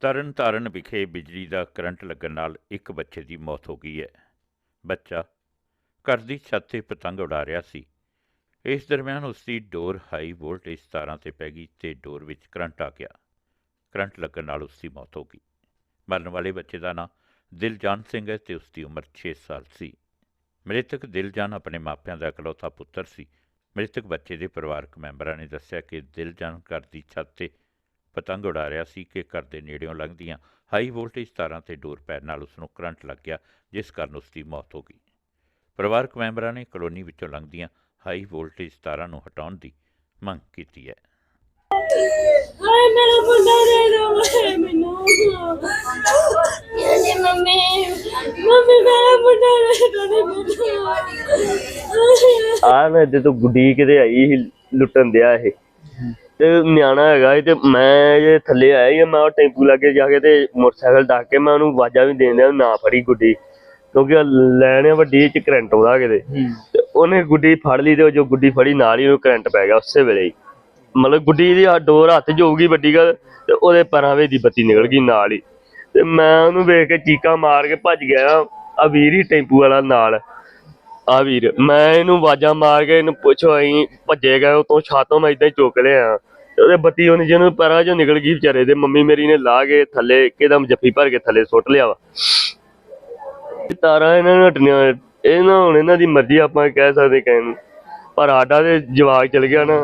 ਤਰਨ ਤਾਰਨ ਵਿਖੇ ਬਿਜਲੀ ਦਾ ਕਰੰਟ ਲੱਗਣ ਨਾਲ ਇੱਕ ਬੱਚੇ ਦੀ ਮੌਤ ਹੋ ਗਈ ਹੈ। ਬੱਚਾ ਘਰ ਦੀ ਛੱਤ ਤੇ ਪਤੰਗ ਉਡਾ ਰਿਹਾ ਸੀ। ਇਸ ਦਰਮਿਆਨ ਉਸ ਦੀ ਡੋਰ ਹਾਈ ਵੋਲਟੇਜ ਤਾਰਾਂ ਤੇ ਪੈ ਗਈ ਤੇ ਡੋਰ ਵਿੱਚ ਕਰੰਟ ਆ ਗਿਆ। ਕਰੰਟ ਲੱਗਣ ਨਾਲ ਉਸ ਦੀ ਮੌਤ ਹੋ ਗਈ। ਮਰਨ ਵਾਲੇ ਬੱਚੇ ਦਾ ਨਾਂ ਦਿਲਜਾਨ ਸਿੰਘ ਹੈ ਤੇ ਉਸ ਦੀ ਉਮਰ 6 ਸਾਲ ਸੀ। ਮ੍ਰਿਤਕ ਦਿਲਜਾਨ ਆਪਣੇ ਮਾਪਿਆਂ ਦਾ ਇਕਲੌਤਾ ਪੁੱਤਰ ਸੀ। ਮ੍ਰਿਤਕ ਬੱਚੇ ਦੇ ਪਰਿਵਾਰਕ ਮੈਂਬਰਾਂ ਨੇ ਦੱਸਿਆ ਕਿ ਦਿਲਜਾਨ ਘਰ ਦੀ ਛੱਤ ਤੇ ਪਤੰਗ ਉਡਾ ਰਿਹਾ ਸੀ ਕਿ ਘਰ ਦੇ ਨੇੜਿਓਂ ਲੰਘਦੀਆਂ ਹਾਈ ਵੋਲਟੇਜ ਤਾਰਾਂ ਤੇ ਡੋਰ ਪੈਣ ਨਾਲ ਉਸ ਨੂੰ ਕਰੰਟ ਲੱਗ ਗਿਆ ਜਿਸ ਕਾਰਨ ਉਸ ਦੀ ਮੌਤ ਹੋ ਗਈ। ਪਰਿਵਾਰਕ ਮੈਂਬਰਾਂ ਨੇ ਕਲੋਨੀ ਵਿੱਚੋਂ ਲੰਘਦੀਆਂ ਹਾਈ ਵੋਲਟੇਜ ਤਾਰਾਂ ਨੂੰ ਹਟਾਉਣ ਦੀ ਮੰਗ ਕੀਤੀ ਹੈ। ਹਾਏ ਮੇਰਾ ਮੁੰਡਾ ਦੇ ਦੋ ਮੈਨੂੰ ਜੀ ਮੰਮੀ ਮੰਮੀ ਮੇਰਾ ਮੁੰਡਾ ਦੇ ਦੋ ਮੈਨੂੰ ਆ ਮੈਂ ਜਦੋਂ ਗੁੱਡੀ ਕਿਤੇ ਆਈ ਸੀ ਲੁੱਟਣ ਦਿਆ ਇਹ। ਤੇ ਨਿਆਣਾ ਹੈਗਾ ਸੀ ਤੇ ਮੈਂ ਜੇ ਥੱਲੇ ਆਇਆ ਸੀ ਮੈਂ ਉਹ ਟੈਂਪੂ ਲਾਗੇ ਜਾ ਕੇ ਤੇ ਮੋਟਰਸਾਈਕਲ ਡੱਕ ਕੇ ਮੈਂ ਉਹਨੂੰ ਆਵਾਜ਼ਾਂ ਵੀ ਦੇਣ ਦਿਆ ਨਾ ਫੜੀ ਗੁੱਡੀ ਕਿਉਂਕਿ ਲੈਣ ਵੱਡੀ ਚ ਕਰੰਟ ਆਉਂਦਾ ਕਿਤੇ ਤੇ। ਉਹਨੇ ਗੁੱਡੀ ਫੜ ਲਈ ਤੇ ਉਹ ਜੋ ਗੁੱਡੀ ਫੜੀ ਨਾਲ ਹੀ ਉਹ ਕਰੰਟ ਪੈ ਗਿਆ ਉਸੇ ਵੇਲੇ ਹੀ। ਮਤਲਬ ਗੁੱਡੀ ਦੀ ਡੋਰ ਹੱਥ ਜਾਊਗੀ ਵੱਡੀ ਗੱਲ ਤੇ ਉਹਦੇ ਪੈਰਾਂ ਵਿੱਚ ਦੀ ਬੱਤੀ ਨਿਕਲ ਗਈ ਨਾਲ ਹੀ। ਤੇ ਮੈਂ ਉਹਨੂੰ ਵੇਖ ਕੇ ਚੀਕਾਂ ਮਾਰ ਕੇ ਭੱਜ ਗਿਆ ਆ ਵੀਰ ਹੀ ਟੈਂਪੂ ਵਾਲਾ ਨਾਲ। ਆ ਵੀਰ, ਮੈਂ ਇਹਨੂੰ ਆਵਾਜ਼ਾਂ ਮਾਰ ਕੇ ਇਹਨੂੰ ਪੁੱਛੋ, ਅਸੀਂ ਭੱਜੇ ਗਏ ਉਤੋਂ ਛਾਤੋਂ ਮੈਂ ਇਦਾਂ ਹੀ ਚੁੱਕ ਲਿਆ। ਉਹਦੇ ਬੱਤੀ ਉਹਨੇ ਜਿਹਨੂੰ ਪੈਰਾਂ ਚੋਂ ਨਿਕਲ ਗਈ ਵਿਚਾਰੇ ਦੇ, ਮੰਮੀ ਮੇਰੀ ਨੇ ਲਾ ਕੇ ਥੱਲੇ ਇੱਕਦਮ ਜੱਫੀ ਭਰ ਕੇ ਥੱਲੇ ਸੁੱਟ ਲਿਆ ਵਾ। ਇਹ ਤਾਰਾਂ ਇਹਨਾਂ ਨੂੰ ਹਟਣੀਆਂ ਇਹਨਾਂ ਹੁਣ ਇਹਨਾਂ ਦੀ ਮਰਜ਼ੀ ਆਪਾਂ ਕਹਿ ਸਕਦੇ ਕਹਿਣ ਪਰ ਆਡਾ ਤੇ ਜਵਾਕ ਚਲ ਗਿਆ ਨਾ।